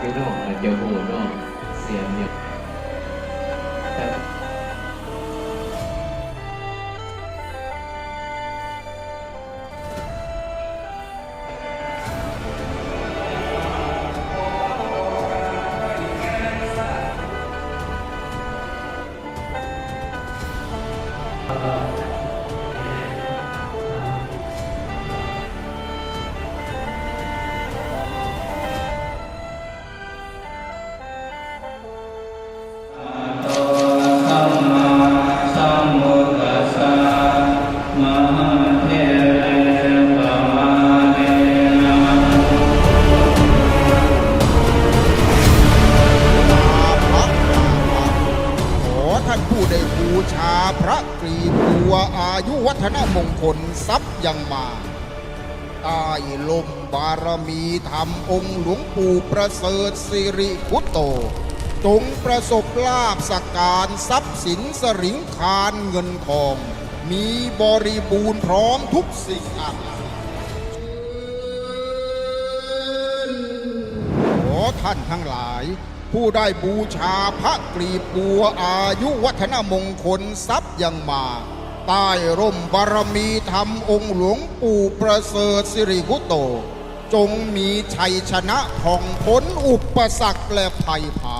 พี่น้องอาจจะโหเน ชาพระกรีบัวอายุวัฒนมงคลทรัพย์ยังมาใต้ลมบารมีธรรมองค์หลวงปู่ประเสริฐสิริพุตโต จงประสบลาภสกการทรัพย์สินสริงคารเงินทอง มีบริบูรณ์พร้อมทุกสิ่งอันขอท่านทั้งหลาย ผู้ได้บูชาพระกรีบบัวอายุวัฒนมงคลทรัพย์ยังมา ใต้ร่มบารมีธรรมองค์หลวงปู่ประเสริฐสิริคุโต จงมีชัยชนะผ่องพ้นอุปสรรคและภัยผ่า